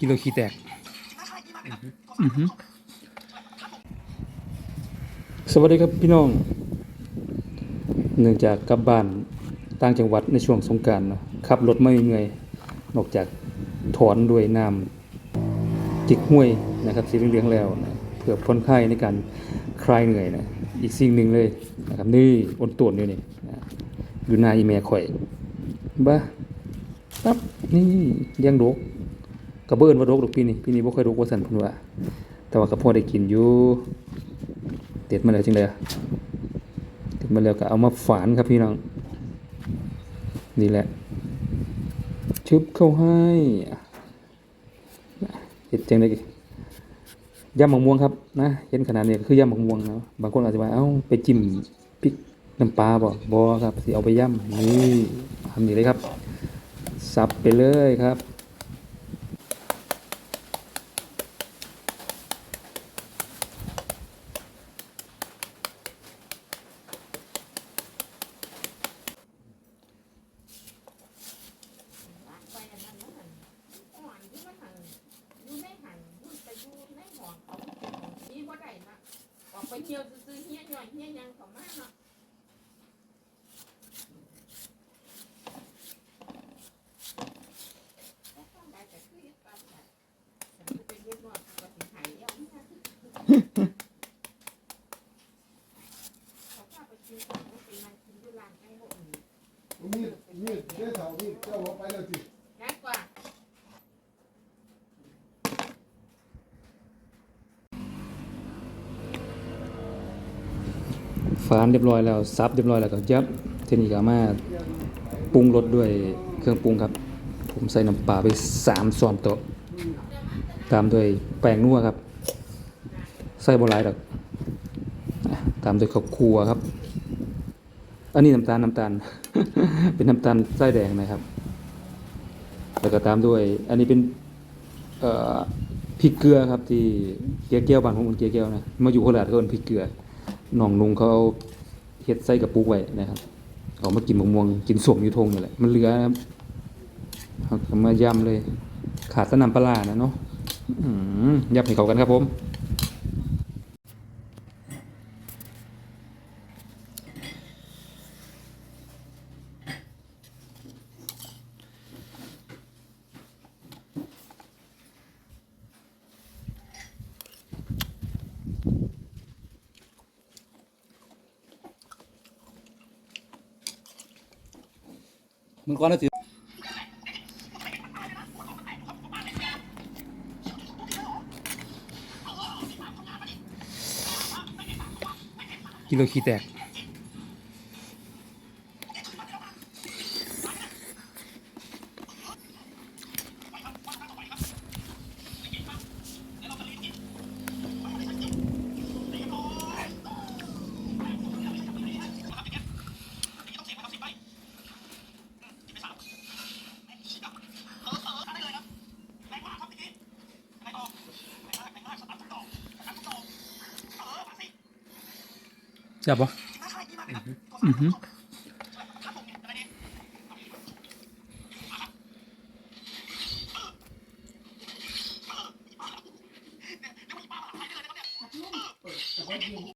กิโลขี้แตกอือหือสวัสดีครับพี่น้อง เนื่องจากกลับบ้านต่างจังหวัดในช่วงสงกรารเนาะขับรถไม่เหนื่อยนอกจากถอนด้วยน้ำจิกห้วยนะครับสีเหลืองๆแล้วนะเพื่อพ้นคลายในการคลายเหนื่อยนะอีกสิ่งหนึ่งเลยนะครับนี่อ้นตวนอยู่นี่นะอยู่หนาอีแม่ข่อยบ้าปั๊บนี่ยังดก กระเบิ้อนว่าดกดอกปีนี้ปีนี้บ่ค่อยดกว่าสั่นพิ่นว่าแต่ว่าก็พอได้กินอยู่เด็ดมาแล้วจังได๋เด็ดมาแล้วก็เอามาฝานครับพี่น้องนี่แหละชึบเข้าให้เห็ดจังได๋ยำมะม่วงครับนะเห็นขนาดนี้คือยำมะม่วงนะบางคนอาจจะว่าเอ้าไปจิ้มพริกน้ำปลาบ่บ่ครับสิเอาไปย่ำนี่ทำนี่เลยครับ สับไปเลยครับ ไปอันนั้นแล้วหันอ่อนที่มันหันอยู่ในหันมันไปอยู่ในหอนเขานี่บ่ได้นะออก ไปเที่ยวซื้อเฮี้ยหน่อยเฮี้ยยังเขามาเนาะจือยึดตามได้แต่มันเป็นเรื่องว่าปฏิหารย์เอาเนี่ยเขาพาไปกินของแล้วไปนั่งกินที่ร้ากนี้นี่นี่เจ้าเสานี่เจ้าบอกไปแล้วสิ ง่ายกว่า ฝานเรียบร้อยแล้วซับเรียบร้อยแล้วก็ยับเทนี้ก็เอามาปรุงรสด้วยเครื่องปรุงครับ ผมใส่น้ำปลาไปสามช้อนโต๊ะตามด้วยแป้งนัวครับ ใส่บหลายดอกตามด้วยข้าวคั่วครับ อันนี้น้ำตาลน้ำตาล เป็นน้ำตาลไส้แดงนะครับ แล้วก็ตามด้วยอันนี้เป็นพริกเกลือครับที่เกี๊ยวเกี๊ยวบ้านของคนเกี๊ยวเกี๊ยวนะมาอยู่โคราชเขาเป็นพริกเกลือ น้องนุงเขาเฮ็ดใส่กระปุกไว้นะครับเอามากินมะม่วงกินสวมอยู่ทงนี่แหละมันเหลือนะครับเอามาย่ำเลย ขาดแตะนำปลานะเนาะอื้อหือยำให้เขากันครับผม มึงก่อนนะสิกิโลขี้แตก จับปะอือหือ